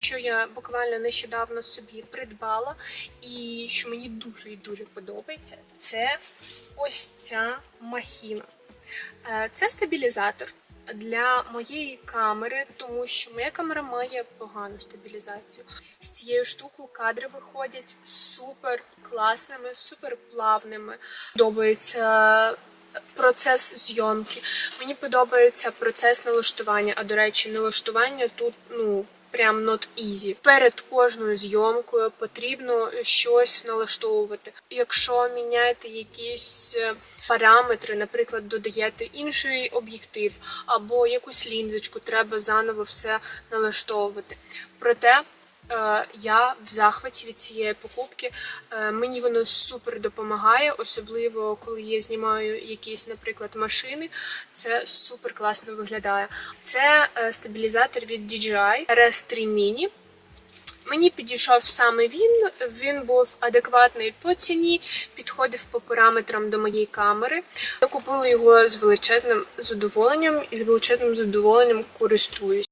що я буквально нещодавно собі придбала, і що мені дуже і дуже подобається, це ось ця махіна. Е, Це стабілізатор для моєї камери, тому що моя камера має погану стабілізацію. З цією штукою кадри виходять супер класними, супер плавними. Подобається процес зйомки. Мені подобається процес налаштування. А до речі, налаштування тут ну. Прям not easy. Перед кожною зйомкою потрібно щось налаштовувати. Якщо міняєте якісь е, параметри, наприклад, додаєте інший об'єктив або якусь лінзочку, треба заново все налаштовувати. Проте я в захваті від цієї покупки. Е, Мені воно супер допомагає, особливо коли я знімаю якісь, наприклад, машини. Це супер класно виглядає. Це е, стабілізатор від DJI RS3 Mini. Мені підійшов саме він. Він був адекватний по ціні, підходив по параметрам до моєї камери. Я купила його з величезним задоволенням і з величезним задоволенням користуюсь.